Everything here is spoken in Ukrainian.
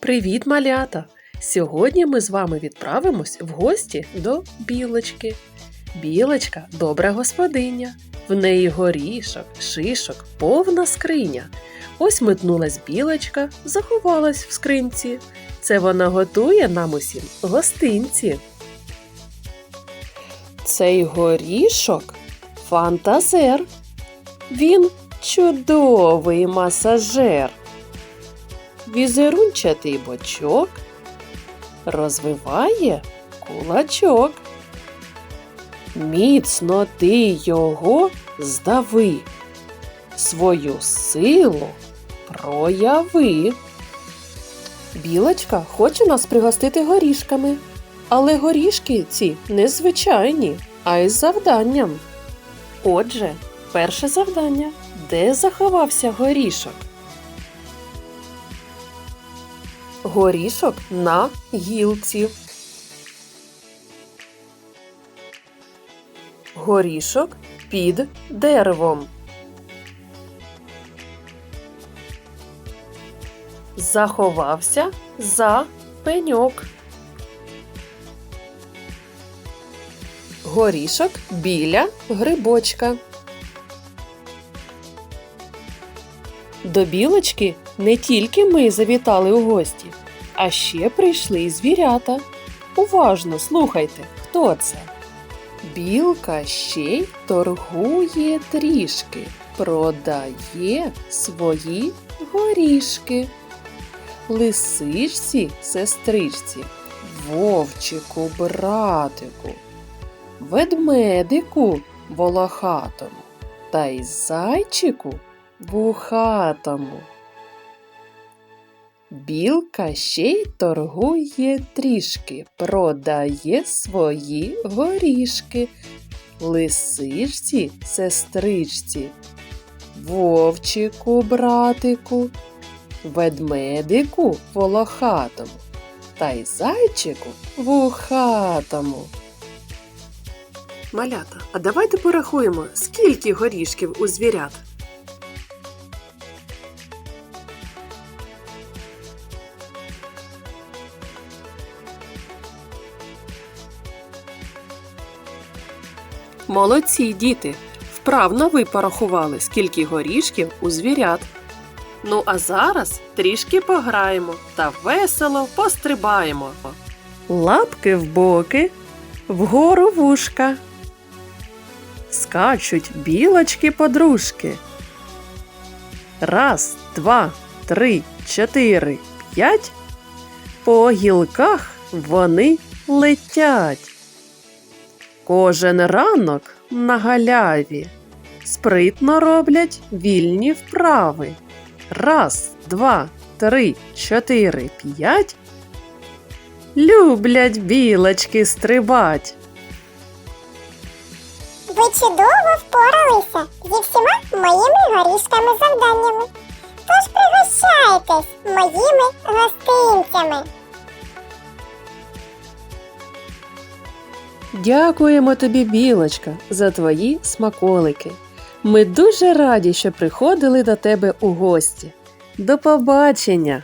Привіт, малята! Сьогодні ми з вами відправимось в гості до білочки. Білочка добра господиня. В неї горішок, шишок, повна скриня. Ось метнулась білочка, заховалась в скринці. Це вона готує нам усім гостинці. Цей горішок фантазер. Він чудовий масажер. Візерунчатий бочок розвиває кулачок. Міцно ти його здави, свою силу прояви. Білочка хоче нас пригостити горішками, але горішки ці незвичайні, а із завданням. Отже, перше завдання. Де заховався горішок? Горішок на гілці. Горішок під деревом. Заховався за пеньок. Горішок біля грибочка. До білочки не тільки ми завітали у гості, а ще прийшли звірята. Уважно слухайте, хто це. Білка ще й торгує трішки, продає свої горішки. Лисичці, сестричці, вовчику, братику, ведмедику волохатому та й зайчику вухатому. Білка ще й торгує трішки, продає свої горішки. Лисичці, сестричці, вовчику, братику, ведмедику волохатому та й зайчику вухатому. Малята, а давайте порахуємо, скільки горішків у звірят. Молодці, діти! Вправно ви порахували, скільки горішків у звірят. Ну а зараз трішки пограємо та весело пострибаємо. Лапки в боки, вгору вушка. Скачуть білочки подружки. Раз, два, три, чотири, п'ять. По гілках вони летять. Кожен ранок на галяві спритно роблять вільні вправи. Раз, два, три, чотири, п'ять. Люблять білочки стрибать. Ви чудово впоралися зі всіма моїми горішками завданнями. Тож пригощайтесь моїми гостинцями. Дякуємо тобі, білочка, за твої смаколики. Ми дуже раді, що приходили до тебе у гості. До побачення!